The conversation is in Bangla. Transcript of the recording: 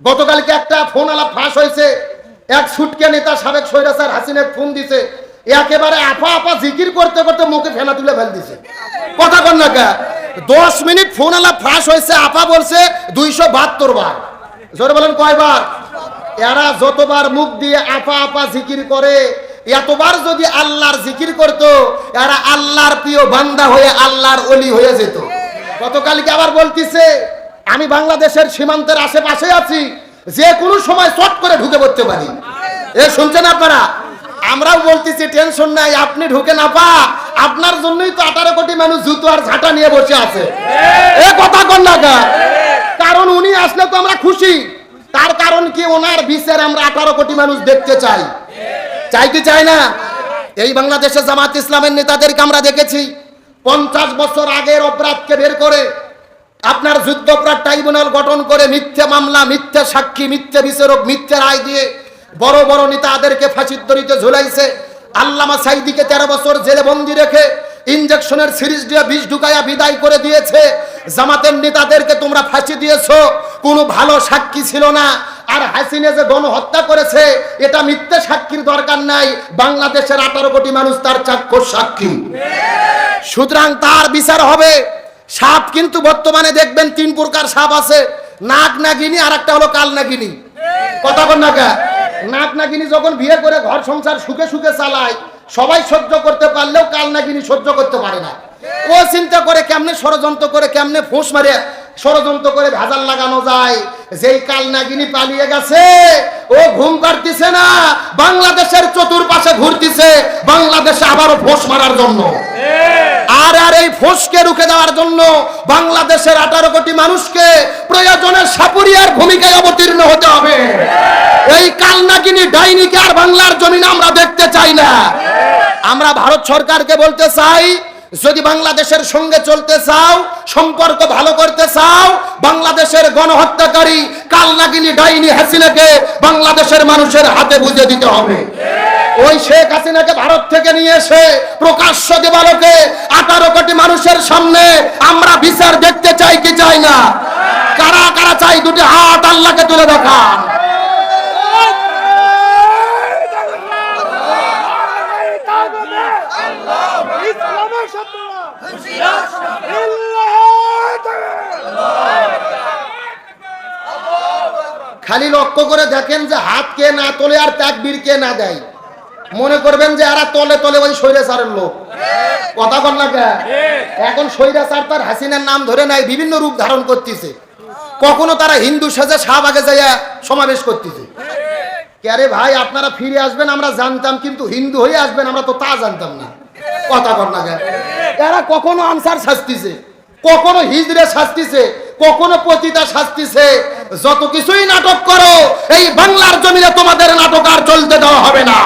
গতকালকে একটা ফোন আলাপ ফাঁস হয়েছে। এক ছুটকে নেতা সাবেক সৈরাসার হাসিনের ফোন দিছে। একেবারে আপা আপা জিকির করতে করতে মুখে ফেনা তুলে ফেল দিছে। কথা কন না কা? দশ মিনিট ফোন আলাপ ফাঁস হয়েছে, আপা বলছে দুইশো বাহাত্তর বার। জোরে বলেন কয়বার? এরা যতবার মুখ দিয়ে আপা আপা জিকির করে, এতবার যদি আল্লাহর জিকির করত, এরা আল্লাহর প্রিয় বান্দা হয়ে আল্লাহর অলি হয়ে যেত। গতকালকে আবার বলতিছে আমি বাংলাদেশের সীমান্তের আশেপাশে আছি, যে কোনো সময় চট করে ঢুকে পড়তে পারি। এ, শুনছেন আপনারা? আমরাও বলতেছি, টেনশন নাই, আপনি ঢুকে না পা। আপনার জন্যই তো আঠারো কোটি মানুষ জুতো আর ঝাঁটা নিয়ে বসে আছে। এ, কথা কন না? কারণ উনি আসলে তো আমরা খুশি। তার কারণ কি? ওনার বিচার আমরা আঠারো কোটি মানুষ দেখতে চাই। চাইতে চাই না? এই বাংলাদেশে জামাত ইসলামের নেতাদেরকে আমরা দেখেছি। পঞ্চাশ বছর আগের অপরাধকে বের করে আপনার যুদ্ধপরাধ ট্রাইব্যুনাল গঠন করে মিথ্যে মামলা, মিথ্যে সাক্ষী, মিথ্যে বিচারক, মিথ্যে রায় দিয়ে বড় বড় নেতাদেরকে ফাঁসির দড়িতে ঝুলাইছে। আল্লামা সাইদিকে তেরো বছর জেলে বন্দি রেখে ইঞ্জেকশনের সিরিজ দিয়ে বিষ ঢুকাইয়া বিদায় করে দিয়েছে। জামাতের নেতাদেরকে তোমরা ফাঁসি দিয়েছ। কোনো ভালো সাক্ষী ছিল না। আর হাসিনে যে গণহত্যা করেছে, এটা মিথ্যে সাক্ষীর দরকার নাই। বাংলাদেশের আঠারো কোটি মানুষ তার চাক্ষুষ সাক্ষী। সুতরাং তার বিচার হবে। সাপ কিন্তু বর্তমানে দেখবেন তিন প্রকার সাপ আছে। নাক নাগিনী আর একটা হলো কাল নাগিনী। কথা বল না কা? নাক নাগিনী যখন বিয়ে করে ঘর সংসার সুখে সুখে চালায়, সবাই সহ্য করতে পারলেও কাল নাগিনী সহ্য করতে পারে না। ও চিন্তা করে কেমনে ষড়যন্ত্র করে, কেমনে ফোঁস মারে, ষড়যন্ত্র করে ভেজাল লাগানো যায়। যেই কাল নাগিনী পালিয়ে গেছে, ও ঘুম কাটতিছে না, বাংলাদেশের চতুর্পাশে ঘুরতিছে, বাংলাদেশে আবারও ফোঁস মারার জন্য। আর এই ফোসকে রুখে দেওয়ার জন্য বাংলাদেশের আঠারো কোটি মানুষকে সাপুরিয়ার ভূমিকায় অবতীর্ণ হতে হবে। এই ডাইনিকে আর বাংলার আমরা দেখতে চাই না। আমরা ভারত সরকারকে বলতে চাই, যদি বাংলাদেশের সঙ্গে চলতে চাও, সম্পর্ক ভালো করতে চাও, বাংলাদেশের গণহত্যাকারী কালনাগিনী ডাইনি হাসিনাকে বাংলাদেশের মানুষের হাতে বুঝে দিতে হবে। ওই শেখ হাসিনাকে ভারত থেকে নিয়ে এসে প্রকাশ্য দেবালোকে আঠারো কোটি মানুষের সামনে আমরা বিচার দেখতে চাই কি চাই না? কারা কারা চাই? দুটি হাত আল্লাহকে তুলে দেখান। খালি লক্ষ্য করে দেখেন যে হাত কে না তোলে আর তাকবীর কে না দেয়। মনে করবেন যে এরা তলে তলে ওই স্বৈরাচারের লোক। কথা বল না? এখন স্বৈরাচার তার হাসিনার নাম ধরে নাই, বিভিন্ন রূপ ধারণ করতেছে। কখনো তারা হিন্দু সাজে শাহবাগে যাইয়া সমাবেশ করতেছে। আরে ভাই, আপনারা ফিরে আসবেন, আমরা জানতাম, কিন্তু হিন্দু হয়ে আসবেন, আমরা তো তা জানতাম না। কথা বল না? এরা কখনো আনসার শাস্তিছে, কখনো হিজড়ে শাস্তিছে, কখনো পতিতা শাস্তিছে। যত কিছুই নাটক করো, এই বাংলার জমিনে তোমাদের নাটক আর চলতে দেওয়া হবে না।